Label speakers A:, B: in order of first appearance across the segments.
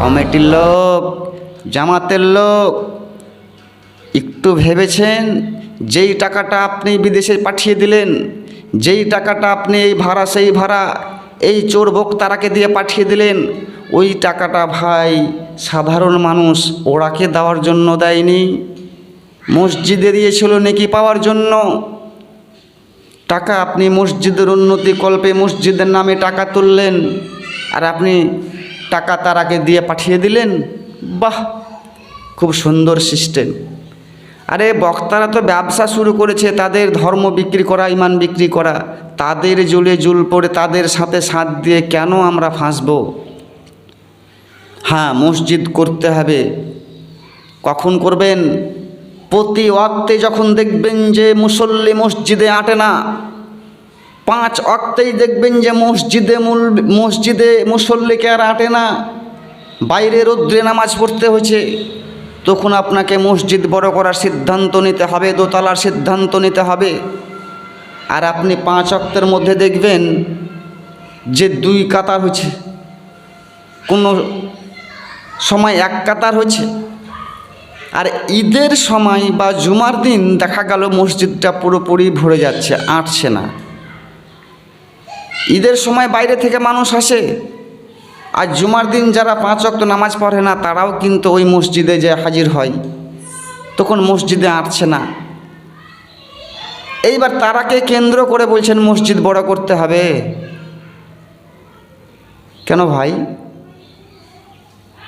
A: কমিটির লোক, জামাতের লোক, একটু ভেবেছেন যেই টাকাটা আপনি বিদেশে পাঠিয়ে দিলেন, যেই টাকাটা আপনি এই ভাড়া, সেই ভাড়া এই চোর বক্তারাকে দিয়ে পাঠিয়ে দিলেন, ওই টাকাটা ভাই সাধারণ মানুষ ওরাকে দেওয়ার জন্য দেয়নি, মসজিদে দিয়েছিল নেকি পাওয়ার জন্য। টাকা আপনি মসজিদের উন্নতি কল্পে মসজিদের নামে টাকা তুললেন, আর আপনি টাকা তার আগে দিয়ে পাঠিয়ে দিলেন। বাহ, খুব সুন্দর সিস্টেম। আরে, বক্তারা তো ব্যবসা শুরু করেছে, তাদের ধর্ম বিক্রি করা, ইমান বিক্রি করা। তাদের জুলে জুল পড়ে তাদের সাথে সাথ দিয়ে কেন আমরা ফাঁসবো? হ্যাঁ মসজিদ করতে হবে। কখন করবেন? প্রতি ওয়াক্তে যখন দেখবেন যে মুসল্লি মসজিদে আটে না পাঁচ অক্তেই দেখবেন যে মসজিদে মূল, মসজিদে মুসল্লিকে আর আটে না। বাইরে রৌদ্রে নামাজ পড়তে হয়েছে। তখন আপনাকে মসজিদ বড় করার সিদ্ধান্ত নিতে হবে, দোতলার সিদ্ধান্ত নিতে হবে। আর আপনি পাঁচ অক্তের মধ্যে দেখবেন যে দুই কাতার হয়েছে। কোনো সময় এক কাতার হয়েছে। আর ঈদের সময় বা জুমার দিন দেখা গেল মসজিদটা পুরোপুরি ভরে যাচ্ছে, আটছে না। ঈদের সময় বাইরে থেকে মানুষ আসে। আর জুমার দিন যারা পাঁচ অক্ত নামাজ পড়ে না, তারাও কিন্তু ওই মসজিদে যে হাজির হয়। তখন মসজিদে আটছে না। এইবার তারাকে কেন্দ্র করে বলছেন, মসজিদ বড় করতে হবে। কেন ভাই?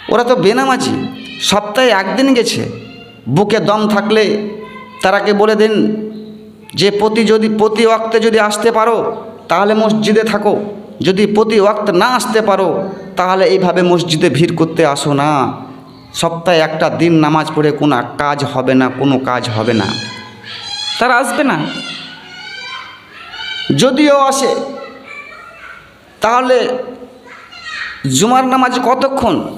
A: ওরা তো বেনামাজি। সপ্তাহে একদিন গেছে। বুকে দম থাকলে তারাকে বলে দিন, যে প্রতি যদি, প্রতি ওয়াক্তে যদি আসতে পারো তাহলে মসজিদে থাকো। যদি প্রতি ওয়াক্ত না আসতে পারো তাহলে এইভাবে মসজিদে ভিড় করতে আসো না। সপ্তাহে একটা দিন নামাজ পড়ে কোনো কাজ হবে না কোনো কাজ হবে না। তারা আসবে না? যদিও আসে। তাহলে জুমার নামাজ কতক্ষণ?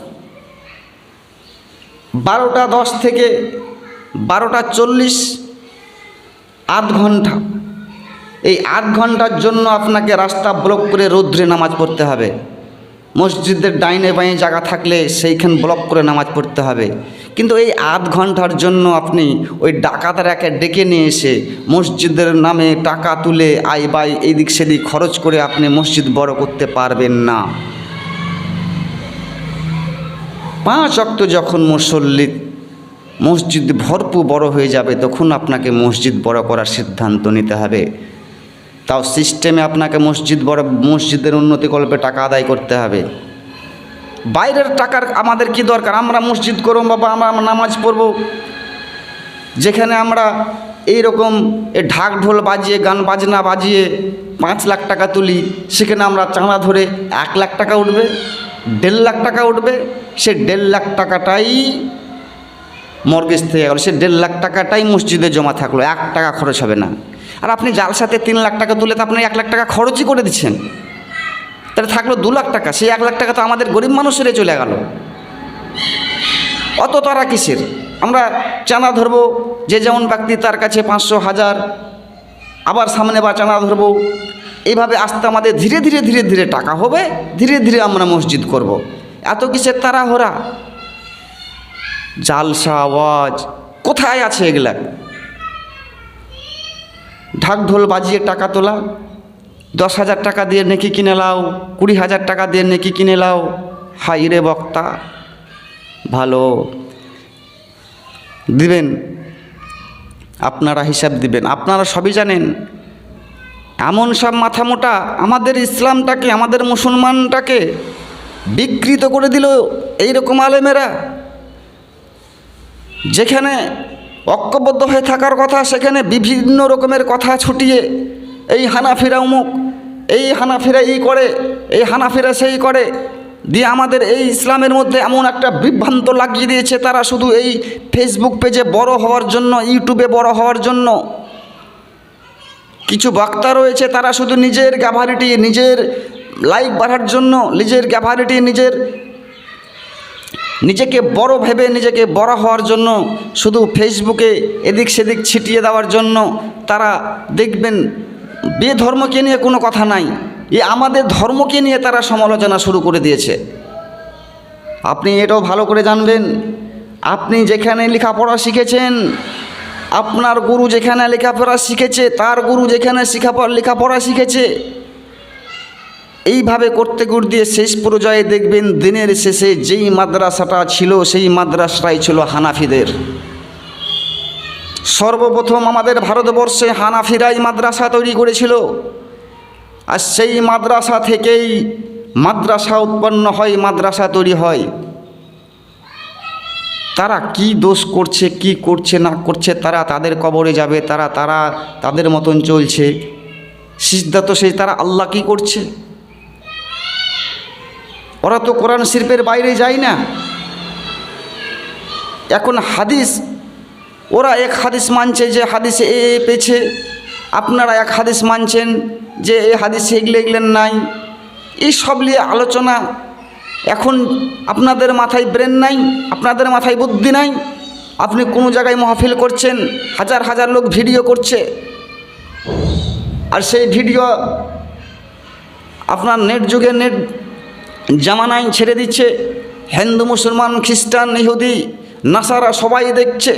A: বারোটা দশ থেকে বারোটা চল্লিশ আধ ঘণ্টা। এই আধ ঘণ্টার জন্য আপনাকে রাস্তা ব্লক করে রৌদ্রে নামাজ পড়তে হবে। মসজিদের ডাইনে বাইনে জায়গা থাকলে সেইখান ব্লক করে নামাজ পড়তে হবে। কিন্তু এই আধ ঘণ্টার জন্য আপনি ওই ডাকাতারাকে ডেকে নিয়ে এসে মসজিদের নামে টাকা তুলে আই বাই এদিক সেদিক খরচ করে আপনি মসজিদ বড় করতে পারবেন না। পাঁচ অক্ত যখন মুসল্লি মসজিদ ভরপুর বড় হয়ে যাবে, তখন আপনাকে মসজিদ বড় করার সিদ্ধান্ত নিতে হবে। তাও সিস্টেমে আপনাকে মসজিদ বড়, মসজিদের উন্নতি কল্পে টাকা আদায় করতে হবে। বাইরের টাকার আমাদের কি দরকার? আমরা মসজিদ করব বাবা, আমরা নামাজ পড়ব। যেখানে আমরা এই রকম ঢাক ঢোল বাজিয়ে, গান বাজনা বাজিয়ে পাঁচ লাখ টাকা তুলি, সেখানে আমরা চাঁদা ধরে এক লাখ টাকা উঠবে, দেড় লাখ টাকা উঠবে, সে দেড় লাখ টাকাটাই মর্গেজ থেকে গেল, সে দেড় লাখ টাকাটাই মসজিদে জমা থাকল, এক টাকা খরচ হবে না। আর আপনি জালসাতে তিন লাখ টাকা তুলে তো আপনি এক লাখ টাকা খরচই করে দিচ্ছেন। তাহলে থাকল দু লাখ টাকা, সেই এক লাখ টাকা তো আমাদের গরিব মানুষেরই চলে গেল। অত তারা কিসের? আমরা চানা ধরবো, যে যেমন ব্যক্তি তার কাছে পাঁচশো হাজার, আবার সামনে বা চানা ধরবো। এইভাবে আস্তে আমাদের ধীরে ধীরে ধীরে ধীরে টাকা হবে, ধীরে ধীরে আমরা মসজিদ করব। এত কিসের তারা হোরা জালসা, আওয়াজ, কোথায় আছে এগুলা? ঢাক ঢোল বাজিয়ে টাকা তোলা, দশ হাজার টাকা দিয়ে নেকি কিনে লাও, কুড়ি হাজার টাকা দিয়ে নেকি কিনে লাও। হাই রে বক্তা, ভালো। দিবেন, আপনারা হিসাব দিবেন, আপনারা সবই জানেন। এমন সব মাথা মোটা আমাদের ইসলামটাকে, আমাদের মুসলমানটাকে বিকৃত করে দিল এইরকম আলেমেরা। যেখানে ঐক্যবদ্ধ হয়ে থাকার কথা, সেখানে বিভিন্ন রকমের কথা ছুটিয়ে, এই হানাফিরা উমুক এই হানাফিরা এই করে, এই হানাফিরা সেই করে, দিয়ে আমাদের এই ইসলামের মধ্যে এমন একটা বিভ্রান্ত লাগিয়ে দিয়েছে তারা শুধু এই ফেসবুক পেজে বড় হওয়ার জন্য ইউটিউবে বড় হওয়ার জন্য। কিছু বক্তা রয়েছে, তারা শুধু নিজের গ্যাভারিটি নিজের লাইক বাড়ার জন্য, নিজের গ্যাভারিটি নিজের নিজেকে বড় ভেবে নিজেকে বড় হওয়ার জন্য শুধু ফেসবুকে এদিক সেদিক ছিটিয়ে দেওয়ার জন্য তারা দেখবেন বেধর্মকে নিয়ে কোনো কথা নাই, এ আমাদের ধর্মকে নিয়ে তারা সমালোচনা শুরু করে দিয়েছে। আপনি এটাও ভালো করে জানবেন, আপনি যেখানে লেখাপড়া শিখেছেন, আপনার গুরু যেখানে লেখাপড়া শিখেছে, তার গুরু যেখানে শিখাপড়া লেখাপড়া শিখেছে এইভাবে করতে করতে শেষ পর্যায়ে দেখবেন দিনের শেষে যেই মাদ্রাসাটা ছিল, সেই মাদ্রাসাটাই ছিল হানাফিদের। সর্বপ্রথম আমাদের ভারতবর্ষে হানাফিরাই মাদ্রাসা তৈরি করেছিল। আর সেই মাদ্রাসা থেকেই মাদ্রাসা উৎপন্ন হয়, মাদ্রাসা তৈরি হয়। তারা কি দোষ করছে, কি করছে, না করছে, তারা তাদের কবরে যাবে, তারা তারা তাদের মতন চলছে। সিদ্ধান্ত সেই তারা আল্লাহ কি করছে? ওরা তো কোরআন শিল্পের বাইরে যায় না। এখন হাদিস, ওরা এক হাদিস মানছে যে হাদিসে এ পেয়েছে আপনারা এক হাদিস মানছেন যে এ হাদিসে এগলে এগলেন নাই। এই সব নিয়ে আলোচনা এখন আপনাদের মাথায় ব্রেন নাই, আপনাদের মাথায় বুদ্ধি নাই। আপনি কোনো জায়গায় মহফিল করছেন, হাজার হাজার লোক ভিডিও করছে। আর সেই ভিডিও আপনার নেট যুগে নেট জামানায় ছেড়ে দিচ্ছে। হিন্দু, মুসলমান, খ্রিস্টান, ইহুদি, নাসারা সবাই দেখছে।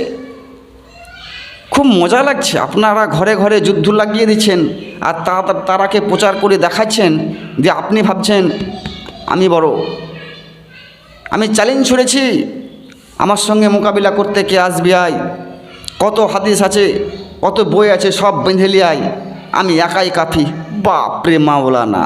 A: খুব মজা লাগছে। আপনারা ঘরে ঘরে যুদ্ধ লাগিয়ে দিচ্ছেন আর তারাকে প্রচার করে দেখাচ্ছেন যে আপনি ভাবছেন, আমি বড়। আমি চ্যালেঞ্জ ছুড়েছি। আমার সঙ্গে মোকাবিলা করতে কে আসবি আয় কত হাদিস আছে, কত বই আছে, সব বেঁধে লিয়াই আমি একাই কাফি। বাপরে মাওলানা।